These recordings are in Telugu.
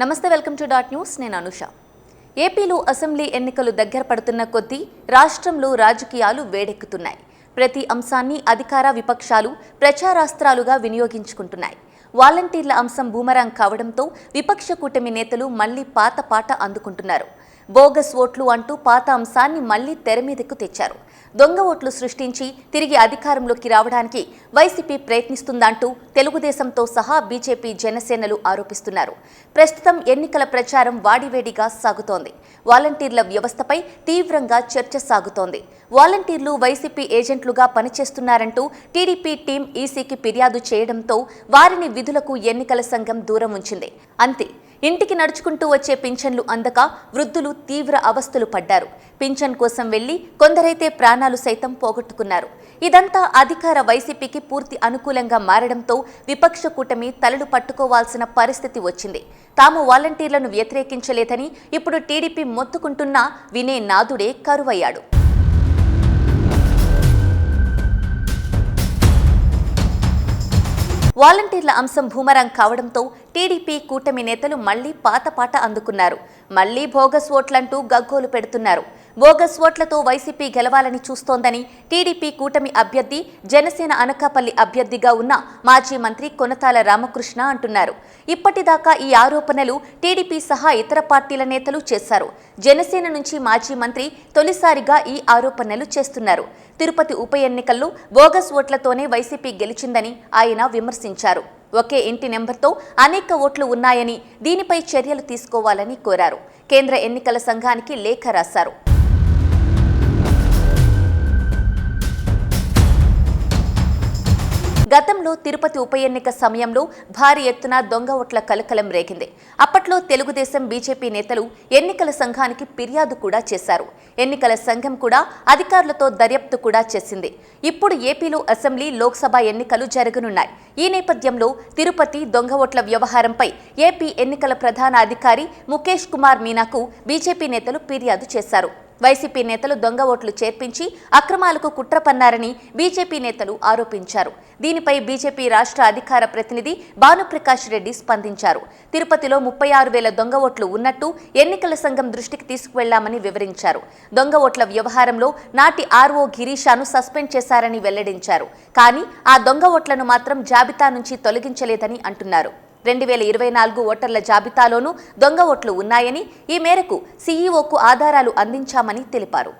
నమస్తే వెల్కమ్ టు డాట్ న్యూస్. నేను అనుష. ఏపీలో అసెంబ్లీ ఎన్నికలు దగ్గర పడుతున్న కొద్దీ రాష్ట్రంలో రాజకీయాలు వేడెక్కుతున్నాయి. ప్రతి అంశాన్ని అధికార విపక్షాలు ప్రచారాస్త్రాలుగా వినియోగించుకుంటున్నాయి. వాలంటీర్ల అంశం బూమరాంగ్ కావడంతో విపక్ష కూటమి నేతలు మళ్ళీ పాత పాట అందుకుంటున్నారు. బోగస్ ఓట్లు అంటూ పాత అంశాన్ని మళ్ళీ తెర మీదకు తెచ్చారు. దొంగ ఓట్లు సృష్టించి తిరిగి అధికారంలోకి రావడానికి వైసీపీ ప్రయత్నిస్తుందంటూ తెలుగుదేశంతో సహా బీజేపీ జనసేనలు ఆరోపిస్తున్నారు. ప్రస్తుతం ఎన్నికల ప్రచారం వాడివేడిగా సాగుతోంది. వాలంటీర్ల వ్యవస్థపై తీవ్రంగా చర్చ సాగుతోంది. వాలంటీర్లు వైసీపీ ఏజెంట్లుగా పనిచేస్తున్నారంటూ టీడీపీ టీం ఈసీకి ఫిర్యాదు చేయడంతో వారిని విధులకు ఎన్నికల సంఘం దూరం ఉంచింది. అంతే ఇంటికి నడుచుకుంటూ వచ్చే పింఛన్లు అందక వృద్ధులు తీవ్ర అవస్థలు పడ్డారు. పింఛన్ కోసం వెళ్ళి కొందరైతే ప్రాణాలు సైతం పోగొట్టుకున్నారు. ఇదంతా అధికార వైసీపీకి పూర్తి అనుకూలంగా మారడంతో విపక్ష కూటమి తలలు పట్టుకోవాల్సిన పరిస్థితి వచ్చింది. తాము వాలంటీర్లను వ్యతిరేకించలేదని ఇప్పుడు టీడీపీ మొత్తుకుంటున్నా వినే నాదుడే కరువయ్యాడు. వాలంటీర్ల అంశం భూమరాంగ్ కావడంతో టీడీపీ కూటమి నేతలు మళ్ళీ పాతపాట అందుకున్నారు. మళ్ళీ బోగస్ ఓట్లంటూ గగ్గోలు పెడుతున్నారు. బోగస్ ఓట్లతో వైసీపీ గెలవాలని చూస్తోందని టీడీపీ కూటమి అభ్యర్థి జనసేన అనకాపల్లి అభ్యర్థిగా ఉన్న మాజీ మంత్రి కొనతాల రామకృష్ణ అంటున్నారు. ఇప్పటిదాకా ఈ ఆరోపణలు టీడీపీ సహా ఇతర పార్టీల నేతలు చేశారు. జనసేన నుంచి మాజీ మంత్రి తొలిసారిగా ఈ ఆరోపణలు చేస్తున్నారు. తిరుపతి ఉప ఎన్నికల్లో బోగస్ ఓట్లతోనే వైసీపీ గెలిచిందని ఆయన విమర్శించారు. ఒకే ఇంటి నెంబర్తో అనేక ఓట్లు ఉన్నాయని దీనిపై చర్యలు తీసుకోవాలని కోరారు. కేంద్ర ఎన్నికల సంఘానికి లేఖ రాశారు. గతంలో తిరుపతి ఉప ఎన్నిక సమయంలో భారీ ఎత్తున దొంగ ఓట్ల కలకలం రేగింది. అప్పట్లో తెలుగుదేశం బీజేపీ నేతలు ఎన్నికల సంఘానికి ఫిర్యాదు కూడా చేశారు. ఎన్నికల సంఘం కూడా అధికారులతో దర్యాప్తు కూడా చేసింది. ఇప్పుడు ఏపీలో అసెంబ్లీ లోక్సభ ఎన్నికలు జరగనున్నాయి. ఈ నేపథ్యంలో తిరుపతి దొంగ ఓట్ల వ్యవహారంపై ఏపీ ఎన్నికల ప్రధాన అధికారి ముఖేష్ కుమార్ మీనాకు బీజేపీ నేతలు ఫిర్యాదు చేశారు. వైసీపీ నేతలు దొంగ ఓట్లు చేర్పించి అక్రమాలకు కుట్ర పన్నారని బీజేపీ నేతలు ఆరోపించారు. దీనిపై బీజేపీ రాష్ట్ర అధికార ప్రతినిధి భానుప్రకాష్ రెడ్డి స్పందించారు. తిరుపతిలో ముప్పై ఆరు వేల దొంగ ఓట్లు ఉన్నట్టు ఎన్నికల సంఘం దృష్టికి తీసుకువెళ్ళామని వివరించారు. దొంగ ఓట్ల వ్యవహారంలో నాటి ఆర్ఓ గిరీషాను సస్పెండ్ చేశారని వెల్లడించారు. కానీ ఆ దొంగ ఓట్లను మాత్రం జాబితా నుంచి తొలగించలేదని అంటున్నారు. రెండు వేల ఇరవై నాలుగు ఓటర్ల జాబితాలోనూ దొంగ ఓట్లు ఉన్నాయని ఈ మేరకు సీఈఓకు ఆధారాలు అందించామని తెలిపారు.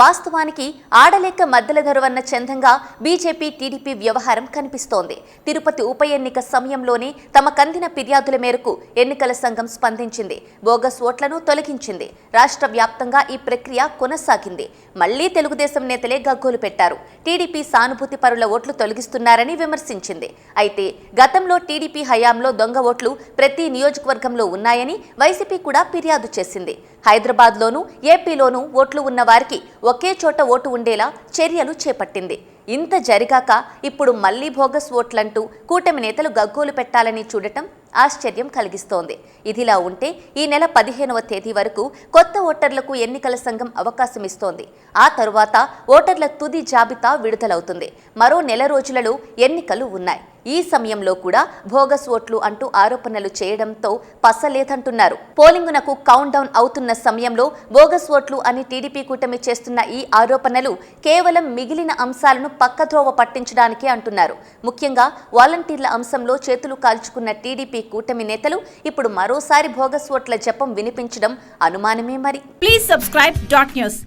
వాస్తవానికి ఆడలేక మద్దెల ధరవన్న చందంగా బీజేపీ టీడీపీ వ్యవహారం కనిపిస్తోంది. తిరుపతి ఉప ఎన్నిక సమయంలోనే తమ కందిన ఫిర్యాదుల మేరకు ఎన్నికల సంఘం స్పందించింది. బోగస్ ఓట్లను తొలగించింది. రాష్ట్ర వ్యాప్తంగా ఈ ప్రక్రియ కొనసాగింది. మళ్ళీ తెలుగుదేశం నేతలే గగ్గోలు పెట్టారు. టీడీపీ సానుభూతి పరుల ఓట్లు తొలగిస్తున్నారని విమర్శించింది. అయితే గతంలో టీడీపీ హయాంలో దొంగ ఓట్లు ప్రతి నియోజకవర్గంలో ఉన్నాయని వైసీపీ కూడా ఫిర్యాదు చేసింది. హైదరాబాద్లోనూ ఏపీలోనూ ఓట్లు ఉన్న వారికి ఒకే చోట ఓటు ఉండేలా చర్యలు చేపట్టింది. ఇంత జరిగాక ఇప్పుడు మళ్ళీ భోగస్ ఓట్లంటూ కూటమి నేతలు గగ్గోలు పెట్టాలని చూడటం ఆశ్చర్యం కలిగిస్తోంది. ఇదిలా ఉంటే ఈ నెల పదిహేనవ తేదీ వరకు కొత్త ఓటర్లకు ఎన్నికల సంఘం అవకాశం ఇస్తోంది. ఆ తరువాత ఓటర్ల తుది జాబితా విడుదలవుతుంది. మరో నెల రోజులలో ఎన్నికలు ఉన్నాయి. ఈ సమయంలో కూడా భోగస్ ఓట్లు అంటూ ఆరోపణలు చేయడంతో పసలేదంటున్నారు. పోలింగునకు కౌంట్ డౌన్ అవుతున్న సమయంలో బోగస్ ఓట్లు అని టీడీపీ కూటమి చేస్తున్న ఈ ఆరోపణలు కేవలం మిగిలిన అంశాలను పక్కద్రోవ పట్టించడానికి అంటున్నారు. ముఖ్యంగా వాలంటీర్ల అంశంలో చేతులు కాల్చుకున్న టీడీపీ కూటమి నేతలు ఇప్పుడు మరోసారి భోగస్ ఓట్ల జపం వినిపించడం అనుమానమే మరి. Please subscribe dot news